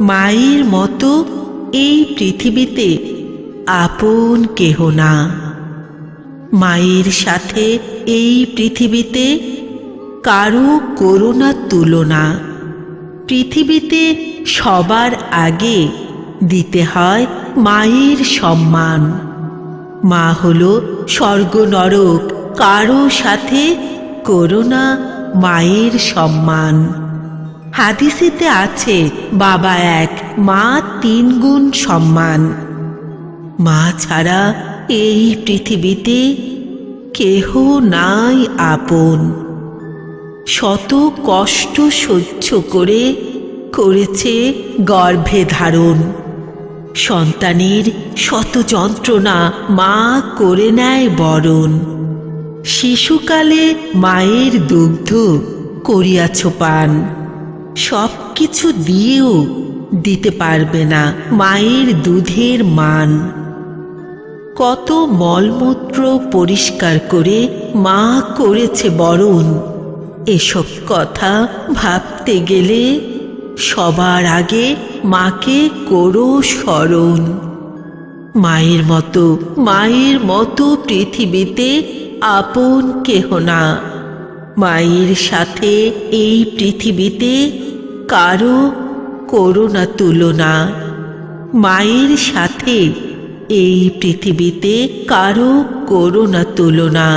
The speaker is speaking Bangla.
মায়ের মতো এই পৃথিবীতে আপন কেহ না। মায়ের সাথে এই পৃথিবীতে কারও করোনা তুলনা। পৃথিবীতে সবার আগে দিতে হয় মায়ের সম্মান। মা হল স্বর্গ নরক, কারও সাথে করোনা মায়ের সম্মান। হাদিসেতে আছে, বাবা এক, মা তিন গুণ সম্মান। মা ছাড়া এই পৃথিবীতে কেহ নাই আপন। শত কষ্ট সহ্য করে করেছে গর্ভে ধারণ। সন্তানের শত যন্ত্রণা মা করে নেয় বরণ। শিশুকালে মায়ের দুগ্ধ করিয়াছ পান। সব কিছু দিয়েও দিতে পারবে না মায়ের দুধের মান। কত মলমূত্র পরিষ্কার করে মা করেছে বরণ। এসব কথা ভাবতে গেলে সবার আগে মাকে করো স্মরণ। মায়ের মতো মায়ের মতো পৃথিবীতে আপন কেহ না। মায়ের সাথে এই পৃথিবীতে কারও করোনা তুলনা। মায়ের সাথে এই পৃথিবীতে কারও করোনা তুলনা।